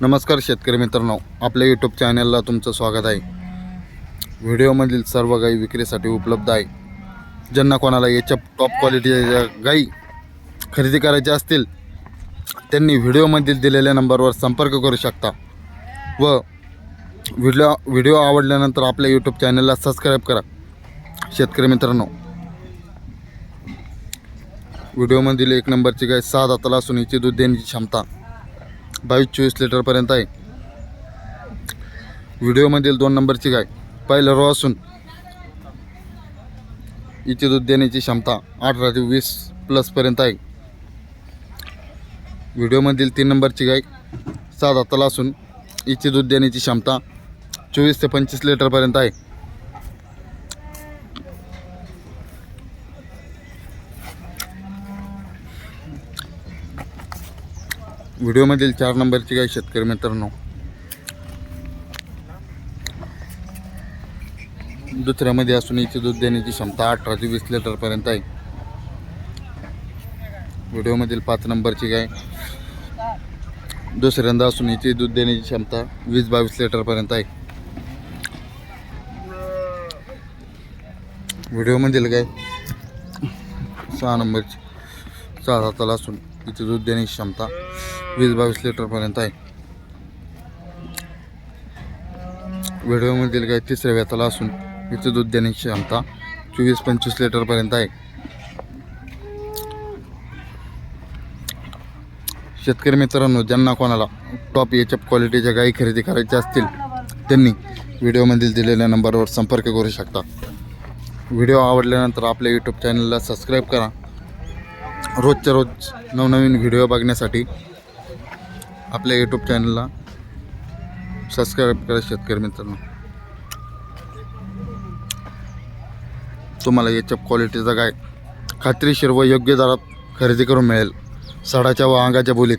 नमस्कार शेतकरी मित्रांनो आपल्या यूट्यूब चॅनलला तुमचं स्वागत आहे. व्हिडिओमधील सर्व गाई विक्रीसाठी उपलब्ध आहे. ज्यांना कोणाला याच्या टॉप क्वालिटीच्या गाई खरेदी करायच्या असतील त्यांनी व्हिडिओमधील दिलेल्या नंबरवर संपर्क करू शकता. व व्हिडिओ व्हिडिओ आवडल्यानंतर आपल्या यूट्यूब चॅनलला सबस्क्राईब करा. शेतकरी मित्रांनो व्हिडिओमधील एक नंबरची गाय सहा दाताला असून हिची दूध देण्याची क्षमता बावीस चोवीस लिटरपर्यंत आहे. व्हिडिओमधील दोन नंबरची गाय. पहिलं रो असून हिची दूध देण्याची क्षमता अठरा ते वीस प्लसपर्यंत आहे. व्हिडिओमधील तीन नंबरची गाय सात तला असून हिची दूध देण्याची क्षमता चोवीस ते पंचवीस लिटरपर्यंत आहे. व्हिडिओमधील चार नंबरची गाय शेतकरी मित्रांनो? दुसऱ्यामध्ये असून इथे दूध देण्याची क्षमता अठरा ते वीस लिटरपर्यंत आहे. व्हिडिओमधील पाच नंबरची गाय दुसऱ्यांदा असून इथे दूध देण्याची क्षमता वीस बावीस लिटरपर्यंत आहे. व्हिडिओमधील गाय सहा नंबरची. सहा हाताला असून. हिची दूध देण्याची क्षमता वीस बावीस लिटरपर्यंत आहे. व्हिडिओमधील गाय तिसऱ्या व्यताला असून हिचं दूध देण्याची क्षमता चोवीस पंचवीस लिटरपर्यंत आहे. शेतकरी मित्रांनो ज्यांना कोणाला टॉप एच एफ क्वालिटीच्या गायी खरेदी करायच्या असतील त्यांनी व्हिडिओमधील दिलेल्या नंबरवर संपर्क करू शकता. व्हिडिओ आवडल्यानंतर आपल्या यूट्यूब चॅनलला सबस्क्राईब करा. रोजच्या रोज नवनवीन व्हिडिओ बघण्यासाठी आपल्या यूट्यूब चॅनलला सबस्क्राईब करा शेतकरी मित्रांनो. तुम्हाला याच्या क्वालिटीचा काय खात्रीशीर व योग्य दरात खरेदी करून मिळेल. सडाच्या व अंगाच्या बोलीत.